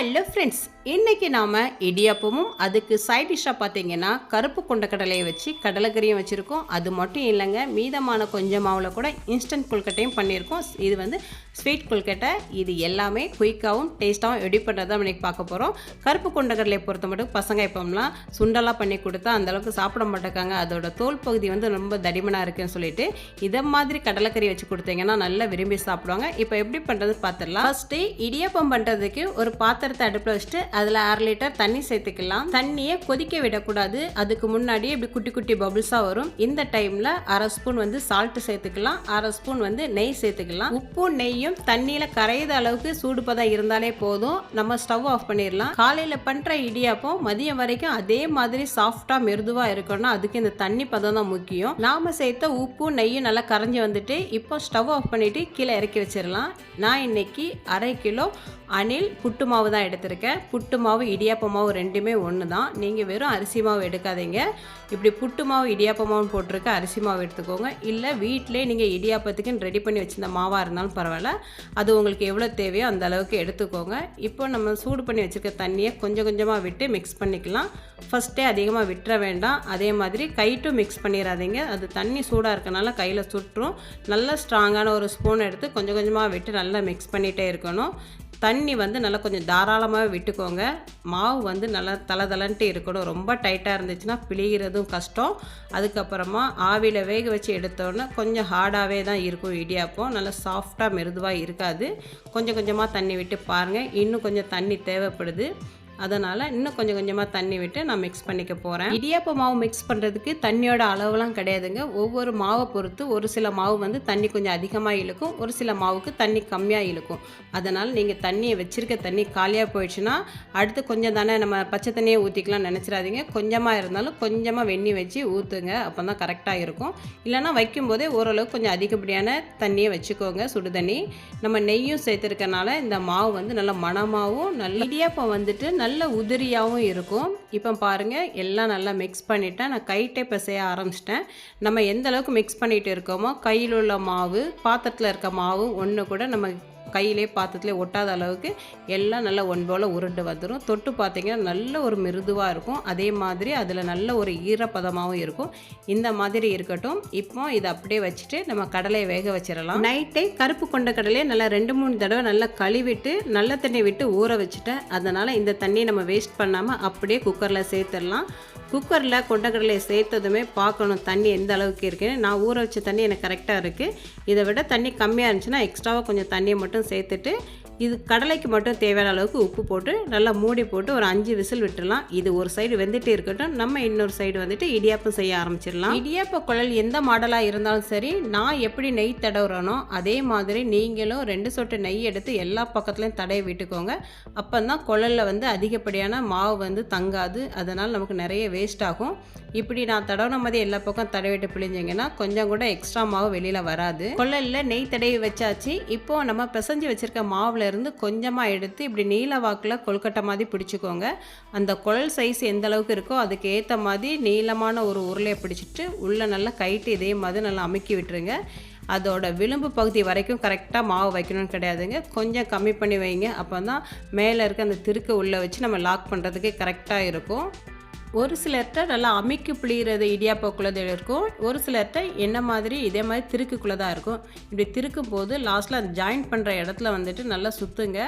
Hello friends இன்னைக்கு நாம் இடியாப்பமும் அதுக்கு சைட் டிஷ்ஷாக பார்த்தீங்கன்னா கருப்பு கொண்டக்கடலையை வச்சு கடலைக்கறியும் வச்சுருக்கோம். அது மட்டும் இல்லைங்க மீதமான கொஞ்சம் மாவில் கூட இன்ஸ்டன்ட் கொல்கட்டையும் பண்ணியிருக்கோம். இது வந்து ஸ்வீட் கொல்கட்டை இது எல்லாமே குயிக்காகவும் டேஸ்ட்டாகவும் எப்படி பண்ணுறது தான் இன்னைக்கு பார்க்க போகிறோம் கருப்பு கொண்டக்கடலையை பொறுத்த மட்டும் பசங்க இப்போம்லாம் சுண்டலாக பண்ணி கொடுத்தா அந்தளவுக்கு சாப்பிட மாட்டேக்காங்க அதோட தோல் பகுதி வந்து ரொம்ப தடிமனாக இருக்குன்னு சொல்லிட்டு இதை மாதிரி கடலைக்கறி வச்சு கொடுத்தீங்கன்னா நல்லா விரும்பி சாப்பிடுவாங்க. இப்போ எப்படி பண்ணுறது பார்த்துடலாம் ஃபஸ்ட்டு இடியாப்பம் பண்ணுறதுக்கு ஒரு பாத்திரத்தை அடுப்பில் வச்சுட்டு அதில் அரை லிட்டர் தண்ணி சேர்த்துக்கலாம். தண்ணியை கொதிக்க விடக்கூடாது. அதுக்கு முன்னாடியே இப்படி குட்டி குட்டி பபுள்ஸாக வரும். இந்த டைமில் அரை ஸ்பூன் வந்து சால்ட்டு சேர்த்துக்கலாம். அரை ஸ்பூன் வந்து நெய் சேர்த்துக்கலாம். உப்பும் முடியும் தண்ணியில் கரையிற அளவுக்கு சூடு பதம் இருந்தாலே போதும். நம்ம ஸ்டவ் ஆஃப் பண்ணிடலாம் காலையில் பண்ணுற இடியாப்பம் மதியம் வரைக்கும் அதே மாதிரி சாஃப்டாக மிருதுவாக இருக்கணும்னா அதுக்கு இந்த தண்ணி பதம் தான் முக்கியம். நாம சேர்த்த உப்பு நெய்யும் நல்லா கரைஞ்சி வந்துட்டு இப்போ ஸ்டவ் ஆஃப் பண்ணிவிட்டு கீழே இறக்கி வச்சிடலாம் நான் இன்னைக்கு அரை கிலோ அணில் புட்டு மாவு தான் எடுத்திருக்கேன். புட்டு மாவு இடியாப்ப மாவு ரெண்டுமே ஒன்று தான். நீங்கள் வெறும் அரிசி மாவு எடுக்காதீங்க. இப்படி புட்டு மாவு இடியாப்ப மாவுன்னு போட்டிருக்க அரிசி மாவு எடுத்துக்கோங்க. இல்லை வீட்டிலே நீங்கள் இடியாப்பத்துக்குன்னு ரெடி பண்ணி வச்சிருந்த மாவாக இருந்தாலும் பரவாயில்ல. அது உங்களுக்கு எவ்வளோ தேவையோ அந்த அளவுக்கு எடுத்துக்கோங்க. இப்போ நம்ம சூடு பண்ணி வச்சுருக்க தண்ணியை கொஞ்சம் கொஞ்சமாக விட்டு மிக்ஸ் பண்ணிக்கலாம். ஃபஸ்ட்டே அதிகமாக விட்டுற வேண்டாம். அதே மாதிரி கைட்டும் மிக்ஸ் பண்ணிடாதீங்க. அது தண்ணி சூடாக இருக்கனால கையில் சுற்றும். நல்ல ஸ்ட்ராங்கான ஒரு ஸ்பூன் எடுத்து கொஞ்சம் கொஞ்சமாக விட்டு நல்லா மிக்ஸ் பண்ணிகிட்டே இருக்கணும். தண்ணி வந்து நல்லா கொஞ்சம் தாராளமாக விட்டுக்கோங்க. மாவு வந்து நல்லா தலை தலன்ட்டு இருக்கணும். ரொம்ப டைட்டாக இருந்துச்சுன்னா பிழிகிறதும் கஷ்டம். அதுக்கப்புறமா ஆவியில் வேக வச்சு எடுத்தோன்னே கொஞ்சம் ஹார்டாகவே தான் இருக்கும் இடியாப்பம். நல்லா சாஃப்டாக மெருதுவாக இருக்காது. கொஞ்சம் கொஞ்சமாக தண்ணி விட்டு பாருங்கள் இன்னும் கொஞ்சம் தண்ணி தேவைப்படுது. அதனால் இன்னும் கொஞ்சம் கொஞ்சமாக தண்ணி விட்டு நான் மிக்ஸ் பண்ணிக்க போகிறேன் இடியாப்ப மாவு மிக்ஸ் பண்ணுறதுக்கு தண்ணியோட அளவுலாம் கிடையாதுங்க. ஒவ்வொரு மாவை பொறுத்து ஒரு சில மாவு வந்து தண்ணி கொஞ்சம் அதிகமாக இழுக்கும் ஒரு சில மாவுக்கு தண்ணி கம்மியாக இழுக்கும். அதனால் நீங்கள் தண்ணியை வச்சுருக்க தண்ணி காலியாக போயிடுச்சுன்னா அடுத்து கொஞ்சம் தானே நம்ம பச்சை தண்ணியை ஊற்றிக்கலாம் நினச்சிடாதீங்க. கொஞ்சமாக இருந்தாலும் கொஞ்சமாக வெண்ணி வச்சு ஊற்றுங்க அப்போ தான் கரெக்டாக இருக்கும். இல்லைனா வைக்கும்போதே ஓரளவுக்கு கொஞ்சம் அதிகப்படியான தண்ணியை வச்சுக்கோங்க சுடு தண்ணி. நம்ம நெய்யும் சேர்த்துருக்கனால இந்த மாவு வந்து நல்ல மணமாகவும் நல்ல இடியாப்பம் வந்துட்டு நல்ல நல்ல உதிரியாகவும் இருக்கும். இப்போ பாருங்கள் எல்லாம் நல்லா மிக்ஸ் பண்ணிவிட்டேன் நான் கைட்டே செய்ய ஆரம்பிச்சிட்டேன். நம்ம எந்த அளவுக்கு மிக்ஸ் பண்ணிகிட்டு இருக்கோமோ கையில் உள்ள மாவு பாத்திரத்தில் இருக்க மாவு ஒன்று கூட நம்ம கையிலே பாத்திரத்துலேயே ஒட்டாத அளவுக்கு எல்லாம் நல்லா ஒன் போல் உருண்டு வந்துடும் தொட்டு பார்த்திங்கன்னா நல்ல ஒரு மிருதுவாக இருக்கும். அதே மாதிரி அதில் நல்ல ஒரு ஈரப்பதமாகவும் இருக்கும். இந்த மாதிரி இருக்கட்டும். இப்போ இதை அப்படியே வச்சுட்டு நம்ம கடலையை வேக வச்சிடலாம். நைட்டே கருப்பு கொண்ட கடலையை நல்லா ரெண்டு மூணு தடவை நல்லா கழுவிட்டு நல்ல தண்ணி விட்டு ஊற வச்சுட்டேன். அதனால் இந்த தண்ணியை நம்ம வேஸ்ட் பண்ணாமல் அப்படியே குக்கரில் சேர்த்துடலாம். குக்கரில் கொண்டக்கடலையை சேர்த்ததுமே பார்க்கணும். தண்ணி எந்த அளவுக்கு இருக்குன்னு. நான் ஊற வச்ச தண்ணி எனக்கு கரெக்டாக இருக்குது இதை விட தண்ணி கம்மியாக இருந்துச்சுன்னா எக்ஸ்ட்ராவாக கொஞ்சம் தண்ணியை மட்டும் சேர்த்துட்டு இது கடலைக்கு மட்டும் தேவையான அளவுக்கு உப்பு போட்டு நல்லா மூடி போட்டு ஒரு அஞ்சு விசில் விட்டுடலாம். இது ஒரு சைடு வெந்துட்டு இருக்கட்டும். நம்ம இன்னொரு சைடு வந்துட்டு இடியாப்பம் செய்ய ஆரம்பிச்சிடலாம். இடியாப்ப குழல் எந்த மாடலாக இருந்தாலும் சரி நான் எப்படி நெய் தடவுறனோ அதே மாதிரி நீங்களும் ரெண்டு சொட்டு நெய் எடுத்து எல்லா பக்கத்துலையும் தடவி விட்டுக்கோங்க. அப்போ தான் குழலில் வந்து அதிகப்படியான மாவு வந்து தங்காது. அதனால் நமக்கு நிறைய வேஸ்ட் ஆகும். இப்படி நான் தடவின மாதிரி எல்லா பக்கம் தடவிட்டு பிழிஞ்சிங்கன்னா கொஞ்சம் கூட எக்ஸ்ட்ரா மாவு வெளியில் வராது. குழலில் நெய் தடவி வச்சாச்சு. இப்போது நம்ம பிசைஞ்சு வச்சுருக்க மாவில் இருந்து கொஞ்சமாக எடுத்து இப்படி நீல வாக்கில் கொழுக்கட்டை மாதிரி பிடிச்சிக்கோங்க. அந்த குழல் சைஸ் எந்த அளவுக்கு இருக்கோ அதுக்கு ஏற்ற மாதிரி நீளமான ஒரு உருளையை பிடிச்சிட்டு உள்ளே நல்லா கைட்டு இதே மாதிரி நல்லா அமுக்கி விட்டுருங்க. அதோட விளிம்பு பகுதி வரைக்கும் கரெக்டாக மாவு வைக்கணும்னு கிடையாதுங்க. கொஞ்சம் கம்மி பண்ணி வைங்க. அப்போ தான் மேலே இருக்க அந்த திருக்கு உள்ளே வச்சு நம்ம லாக் பண்ணுறதுக்கு கரெக்டாக இருக்கும். ஒரு சிலர்கிட்ட நல்லா அமைக்கு பிழிகிறது இடியாப்பக்குள்ளது இருக்கும். ஒரு சிலர்கிட்ட என்ன மாதிரி இதே மாதிரி திருக்குக்குள்ளே தான் இருக்கும். இப்படி திருக்கும் போது லாஸ்ட்டில் அந்த ஜாயின் பண்ணுற இடத்துல வந்துட்டு நல்லா சுற்றுங்க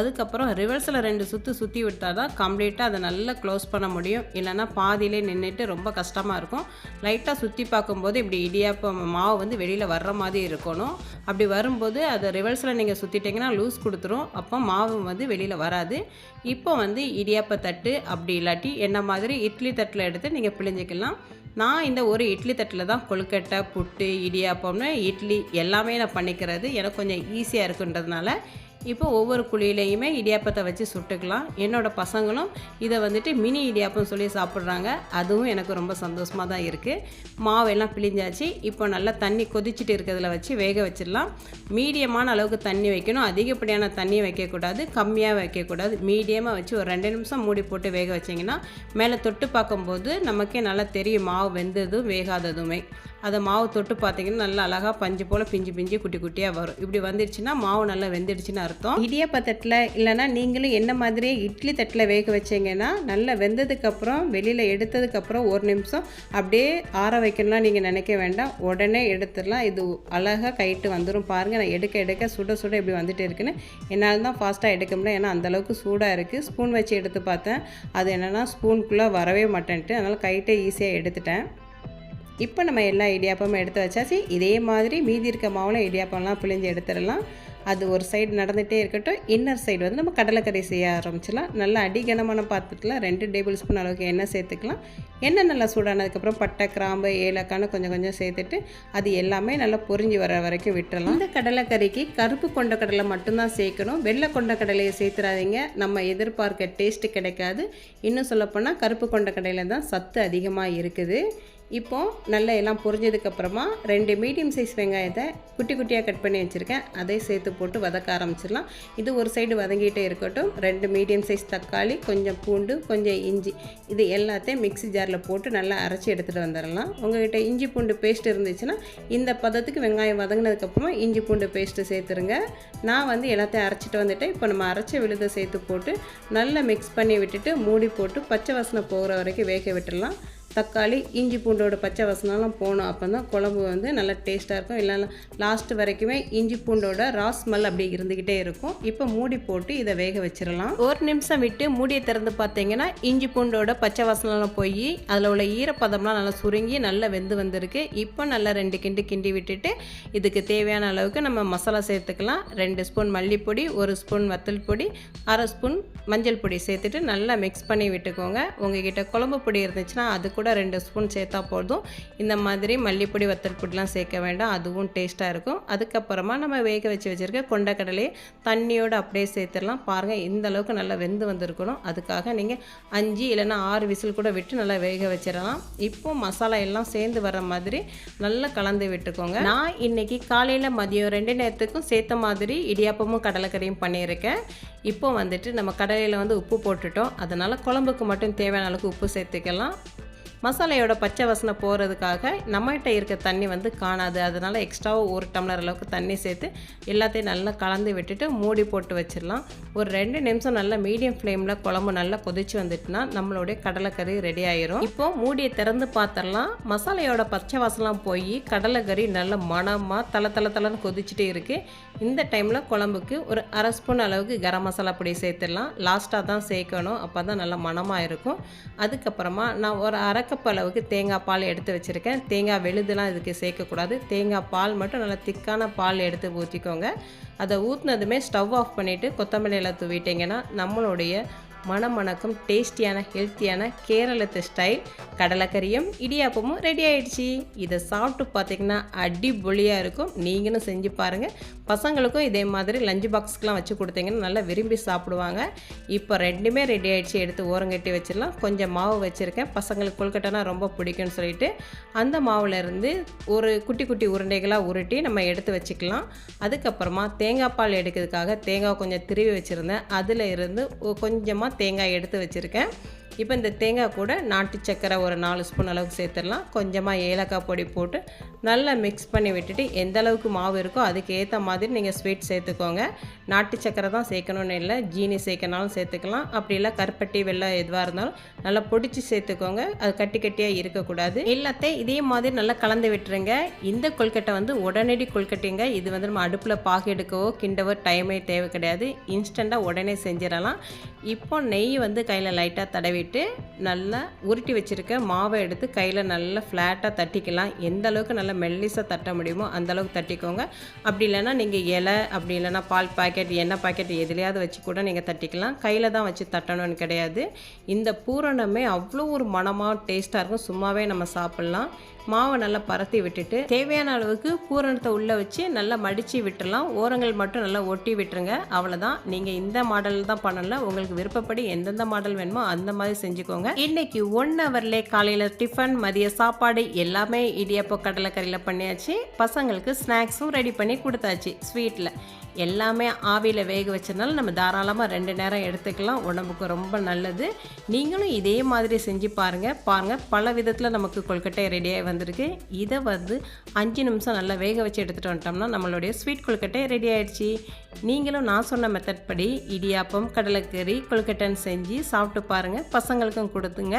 அதுக்கப்புறம் ரிவர்ஸில் ரெண்டு சுற்று சுற்றி விட்டால் தான் கம்ப்ளீட்டாக அதை நல்லா க்ளோஸ் பண்ண முடியும். இல்லைன்னா பாதியிலே நின்றுட்டு ரொம்ப கஷ்டமாக இருக்கும். லைட்டாக சுற்றி பார்க்கும்போது இப்படி இடியாப்பம் மாவு வந்து வெளியில் வர்ற மாதிரி இருக்கணும். அப்படி வரும்போது அதை ரிவர்ஸில் நீங்கள் சுற்றிட்டிங்கன்னா லூஸ் கொடுத்துரும். அப்போ மாவு வந்து வெளியில் வராது. இப்போ வந்து இடியாப்ப தட்டு அப்படி இல்லாட்டி என்ன மாதிரி இட்லி தட்டில் எடுத்து நீங்கள் பிழிஞ்சிக்கலாம். நான் இந்த ஒரு இட்லி தட்டில் தான் கொழுக்கட்டை புட்டு இடியாப்பம்னு இட்லி எல்லாமே நான் பண்ணிக்கிறது. எனக்கு கொஞ்சம் ஈஸியாக இருக்குன்றதுனால இப்போ ஒவ்வொரு குழியிலையுமே இடியாப்பத்தை வச்சு சுட்டுக்கலாம். என்னோடய பசங்களும் இதை வந்துட்டு மினி இடியாப்பம் சொல்லி சாப்பிட்றாங்க. அதுவும் எனக்கு ரொம்ப சந்தோஷமாக தான் இருக்குது மாவெல்லாம் பிழிஞ்சாச்சு. இப்போ நல்லா தண்ணி கொதிச்சுட்டு இருக்கிறதுல வச்சு வேக வச்சிடலாம். மீடியமான அளவுக்கு தண்ணி வைக்கணும். அதிகப்படியான தண்ணியை வைக்கக்கூடாது. கம்மியாக வைக்கக்கூடாது. மீடியமாக வச்சு ஒரு ரெண்டு நிமிஷம் மூடி போட்டு வேக வச்சிங்கன்னா மேலே தொட்டு பார்க்கும்போது நமக்கே நல்லா தெரியும். மாவு வெந்ததும் வேகாததுமே. அதை மாவு தொட்டு பார்த்தீங்கன்னா நல்லா அழகாக பஞ்சு போல் பிஞ்சு பிஞ்சு குட்டி குட்டியாக வரும். இப்படி வந்துடுச்சுன்னா மாவு நல்லா வெந்துடுச்சுன்னு அர்த்தம். இடியாப்ப தட்டில் இல்லைன்னா நீங்களும் என்ன மாதிரியே இட்லி தட்டில் வேக வச்சீங்கன்னா நல்லா வெந்ததுக்கப்புறம் வெளியில் எடுத்ததுக்கப்புறம் ஒரு நிமிஷம் அப்படியே ஆற வைக்கணும்லாம் நீங்கள் நினைக்க வேண்டாம். உடனே எடுத்துடலாம். இது அழகாக கைட்டு வந்துடும் பாருங்கள் நான் எடுக்க எடுக்க சுட சுட இப்படி வந்துட்டு இருக்குன்னு. என்னால் தான் ஃபாஸ்ட்டாக எடுக்க முடியல. ஏன்னா அந்தளவுக்கு சூடாக இருக்குது ஸ்பூன் வச்சு எடுத்து பார்த்தேன். அது என்னென்னா ஸ்பூனுக்குள்ளே வரவே மாட்டேன்ட்டு. அதனால் கைட்டே ஈஸியாக எடுத்துட்டேன். இப்போ நம்ம எல்லா இடியாப்பமும் எடுத்து வச்சாச்சு. இதே மாதிரி மீதி இருக்க மாவுல இடியாப்பம்லாம் பிழிஞ்சு எடுத்துடலாம். அது ஒரு சைடு நடந்துகிட்டே இருக்கட்டும். இன்னர் சைடு வந்து நம்ம கடலைக்கறி செய்ய ஆரம்பிச்சிடலாம். நல்லா அடிகனமான பாத்திரத்தில் ரெண்டு டேபிள் ஸ்பூன் அளவுக்கு எண்ணெய் சேர்த்துக்கலாம். எண்ணெய் நல்லா சூடானதுக்கப்புறம் பட்டை கிராம்பு ஏலக்கான்னு கொஞ்சம் கொஞ்சம் சேர்த்துட்டு அது எல்லாமே நல்லா பொறிஞ்சு வர வரைக்கும் விட்டுறலாம் இந்த கடலைக்கறிக்கு கருப்பு கொண்ட கடலை மட்டும்தான் சேர்க்கணும். வெள்ளை கொண்ட கடலையை சேர்த்துறாதீங்க. நம்ம எதிர்பார்க்க டேஸ்ட்டு கிடைக்காது. இன்னும் சொல்லப்போனால் கருப்பு கொண்ட கடையில் தான் சத்து அதிகமாக இருக்குது. இப்போது நல்லா எல்லாம் பொரிஞ்சதுக்கப்புறமா ரெண்டு மீடியம் சைஸ் வெங்காயத்தை குட்டி குட்டியாக கட் பண்ணி வச்சுருக்கேன். அதை சேர்த்து போட்டு வதக்க ஆரம்பிச்சிடலாம். இது ஒரு சைடு வதங்கிட்டே இருக்கட்டும். ரெண்டு மீடியம் சைஸ் தக்காளி கொஞ்சம் பூண்டு கொஞ்சம் இஞ்சி இது எல்லாத்தையும் மிக்ஸி ஜாரில் போட்டு நல்லா அரைச்சி எடுத்துகிட்டு வந்துடலாம். உங்கள்கிட்ட இஞ்சி பூண்டு பேஸ்ட் இருந்துச்சுன்னா இந்த பதத்துக்கு வெங்காயம் வதங்கினதுக்கப்புறமா இஞ்சி பூண்டு பேஸ்ட்டு சேர்த்துருங்க. நான் வந்து எல்லாத்தையும் அரைச்சிட்டு வந்துட்டேன். இப்போ நம்ம அரைச்ச விழுதை சேர்த்து போட்டு நல்லா மிக்ஸ் பண்ணி விட்டுட்டு மூடி போட்டு பச்சை வாசனை போகிற வரைக்கும் வேக விட்டுடலாம். தக்காளி இஞ்சி பூண்டோட பச்சை வசனம்லாம் போகணும் அப்போ தான் குழம்பு வந்து நல்லா டேஸ்ட்டாக இருக்கும். இல்லைன்னா லாஸ்ட் வரைக்குமே இஞ்சி பூண்டோட ராஸ் ஸ்மெல் அப்படி இருந்துக்கிட்டே இருக்கும். இப்போ மூடி போட்டு இதை வேக வச்சிடலாம். ஒரு நிமிஷம் விட்டு மூடியை திறந்து பார்த்தீங்கன்னா இஞ்சி பூண்டோட பச்சை வாசனம்லாம் போய் அதில் உள்ள ஈரப்பதம்லாம் நல்லா சுருங்கி நல்லா வெந்து வந்திருக்கு. இப்போ நல்லா ரெண்டு கிண்டு கிண்டி விட்டுட்டு இதுக்கு தேவையான அளவுக்கு நம்ம மசாலா சேர்த்துக்கலாம். ரெண்டு ஸ்பூன் மல்லிப்பொடி ஒரு ஸ்பூன் வத்தல் பொடி அரை ஸ்பூன் மஞ்சள் பொடி சேர்த்துட்டு நல்லா மிக்ஸ் பண்ணி விட்டுக்கோங்க. உங்ககிட்ட குழம்பு பொடி இருந்துச்சுன்னா அது கூட ரெண்டு ஸ்பூன் சேர்த்தா போதும். இந்த மாதிரி மல்லிப்பொடி வத்தல் பொடிலாம் சேர்க்க வேண்டாம். அதுவும் டேஸ்ட்டாக இருக்கும். அதுக்கப்புறமா நம்ம வேக வச்சு வச்சுருக்க கொண்டக்கடலையை தண்ணியோடு அப்படியே சேர்த்துடலாம். பாருங்கள் இந்த அளவுக்கு நல்லா வெந்து வந்திருக்கணும். அதுக்காக நீங்கள் அஞ்சு இல்லைன்னா ஆறு விசில் கூட விட்டு நல்லா வேக வச்சிடலாம். இப்போ மசாலா எல்லாம் சேர்ந்து வர மாதிரி நல்லா கலந்து விட்டுக்கோங்க. நான் இன்னைக்கு காலையில் மதியம் ரெண்டு நேரத்துக்கும் சேர்த்த மாதிரி இடியாப்பமும் கடலைக்கறியும் பண்ணியிருக்கேன். இப்போ வந்துட்டு நம்ம கடலையில் வந்து உப்பு போட்டுட்டோம். அதனால் குழம்புக்கு மட்டும் தேவையான அளவுக்கு உப்பு சேர்த்துக்கலாம். மசாலையோட பச்சை வாசனை போகிறதுக்காக நம்மகிட்ட இருக்க தண்ணி வந்து காணாது. அதனால் எக்ஸ்ட்ராவாக ஒரு டம்ளர் அளவுக்கு தண்ணி சேர்த்து எல்லாத்தையும் நல்லா கலந்து விட்டுட்டு மூடி போட்டு வச்சிடலாம். ஒரு ரெண்டு நிமிஷம் நல்லா மீடியம் ஃப்ளேமில் குழம்பு நல்லா கொதிச்சு வந்துட்டுனா நம்மளுடைய கடலைக்கறி ரெடி ஆயிரும். இப்போ மூடியை திறந்து பார்த்துடலாம் மசாலையோட பச்சை வாசலாம் போய் கடலைக்கறி நல்ல மணமாக தலை தலை தலைன்னு கொதிச்சுட்டே இருக்குது இந்த டைமில் குழம்புக்கு ஒரு அரை ஸ்பூன் அளவுக்கு கரம் மசாலா பொடி சேர்த்துடலாம். லாஸ்ட்டாக தான் சேர்க்கணும். அப்போ தான் நல்லா மணமாக இருக்கும். அதுக்கப்புறமா நான் ஒரு அரை கப் அளவுக்கு தேங்காய் பால் எடுத்து வச்சுருக்கேன். தேங்காய் வெளுதுலாம் இதுக்கு சேர்க்கக்கூடாது. தேங்காய் பால் மட்டும் நல்லா திக்கான பால் எடுத்து ஊற்றிக்கோங்க அதை ஊற்றினதுமே ஸ்டவ் ஆஃப் பண்ணிவிட்டு கொத்தமல்லியில் தூவிட்டிங்கன்னா நம்மளுடைய மனம் மணக்கும் டேஸ்டியான ஹெல்த்தியான கேரளத்து ஸ்டைல் கடலைக்கறியும் இடியாப்பமும் ரெடி ஆயிடுச்சு. இதை சாப்பிட்டு பார்த்தீங்கன்னா அடிபொலியாக இருக்கும். நீங்களும் செஞ்சு பாருங்கள் பசங்களுக்கும் இதே மாதிரி லஞ்ச் பாக்ஸ்க்கெலாம் வச்சு கொடுத்தீங்கன்னா நல்லா விரும்பி சாப்பிடுவாங்க. இப்போ ரெண்டுமே ரெடி ஆயிடுச்சு. எடுத்து ஓரங்கட்டி வச்சிடலாம். கொஞ்சம் மாவு வச்சுருக்கேன். பசங்களுக்கு கொழுக்கட்டைனா ரொம்ப பிடிக்கும்னு சொல்லிட்டு அந்த மாவுலேருந்து ஒரு குட்டி குட்டி உருண்டைகளாக உருட்டி நம்ம எடுத்து வச்சுக்கலாம். அதுக்கப்புறமா தேங்காய் பால் எடுக்கிறதுக்காக தேங்காய் கொஞ்சம் திருவி வச்சுருந்தேன். அதில் இருந்து கொஞ்சமாக தேங்காய் எடுத்து வச்சுருக்கேன். இப்போ இந்த தேங்காய் கூட நாட்டு சக்கரை ஒரு நாலு ஸ்பூன் அளவுக்கு சேர்த்துடலாம். கொஞ்சமாக ஏலக்காய் பொடி போட்டு நல்லா மிக்ஸ் பண்ணி விட்டுட்டு எந்த அளவுக்கு மாவு இருக்கோ அதுக்கு ஏற்ற மாதிரி நீங்கள் ஸ்வீட் சேர்த்துக்கோங்க. நாட்டு சக்கரை தான் சேர்க்கணும்னு இல்லை ஜீனி சேர்க்கணாலும் சேர்த்துக்கலாம். அப்படி இல்லை கருப்பட்டி வெள்ளம் எதுவாக இருந்தாலும் நல்லா பொடிச்சு சேர்த்துக்கோங்க. அது கட்டி கட்டியாக இருக்கக்கூடாது. எல்லாத்தையும் இதே மாதிரி நல்லா கலந்து விட்டுருங்க. இந்த கொல்கட்டை வந்து உடனடி கொல்கட்டைங்க இது வந்து நம்ம அடுப்பில் பாகு எடுக்கவோ கிண்டவோ டைமே தேவை கிடையாது. இன்ஸ்டண்ட்டாக உடனே செஞ்சிடலாம். இப்போ நெய் வந்து கையில் லைட்டாக தடவி தடவிட்டு நல்லா உருட்டி வச்சுருக்க மாவை எடுத்து கையில் நல்லா ஃப்ளாட்டாக தட்டிக்கலாம். எந்த அளவுக்கு நல்லா மெல்லிசாக தட்ட முடியுமோ அந்த அளவுக்கு தட்டிக்கோங்க. அப்படி இல்லைன்னா நீங்கள் இலை அப்படி இல்லைன்னா பால் பாக்கெட் எண்ணெய் பாக்கெட் எதுலையாவது வச்சு கூட நீங்கள் தட்டிக்கலாம். கையில் தான் வச்சு தட்டணும்னு கிடையாது. இந்த பூரணமே அவ்வளோ ஒரு மணமாக டேஸ்ட்டாக இருக்கும். சும்மாவே நம்ம சாப்பிட்லாம். மாவை நல்லா பரத்தி விட்டுட்டு தேவையான அளவுக்கு பூரணத்தை உள்ளே வச்சு நல்லா மடித்து விட்டுடலாம் ஓரங்கள் மட்டும் நல்லா ஒட்டி விட்டுருங்க. அவ்வளோதான் நீங்கள் இந்த மாடல் தான் பண்ணல. உங்களுக்கு விருப்பப்படி எந்தெந்த மாடல் வேணுமோ அந்த மாதிரி செஞ்சுக்கோங்க. இன்னைக்கு ஒன் ஹவர்லேயே காலையில் டிஃபன் மதிய சாப்பாடு எல்லாமே இடியப்போ கடலைக்கறியில் பண்ணியாச்சு. பசங்களுக்கு ஸ்நாக்ஸும் ரெடி பண்ணி கொடுத்தாச்சு ஸ்வீட்டில் எல்லாமே ஆவியில் வேக வச்சதுனால நம்ம தாராளமாக ரெண்டு நேரம் எடுத்துக்கலாம். உடம்புக்கு ரொம்ப நல்லது. நீங்களும் இதே மாதிரி செஞ்சு பாருங்கள் பாருங்கள் பல விதத்தில் நமக்கு கொல்கட்டை ரெடியாக வந்திருக்கு இதை வந்து அஞ்சு நிமிஷம் நல்லா வேக வச்சு எடுத்துகிட்டு வந்துட்டோம்னா நம்மளுடைய ஸ்வீட் கொழுக்கட்டை ரெடி ஆயிடுச்சு. நீங்களும் நான் சொன்ன மெத்தட் படி இடியாப்பம் கடலைக்கறி கொழுக்கட்டைன்னு செஞ்சு சாப்பிட்டு பாருங்கள் பசங்களுக்கும் கொடுத்துங்க.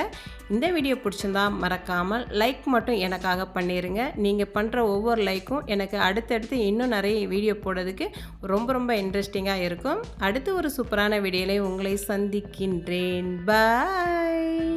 இந்த வீடியோ பிடிச்சிருந்தா மறக்காமல் லைக் மட்டும் எனக்காக பண்ணிடுங்க நீங்கள் பண்ணுற ஒவ்வொரு லைக்கும் எனக்கு அடுத்தடுத்து இன்னும் நிறைய வீடியோ போடுறதுக்கு ரொம்ப ரொம்ப இன்ட்ரெஸ்டிங்காக இருக்கும். அடுத்து ஒரு சூப்பரான வீடியோவில் உங்களை சந்திக்கின்றேன். பாய்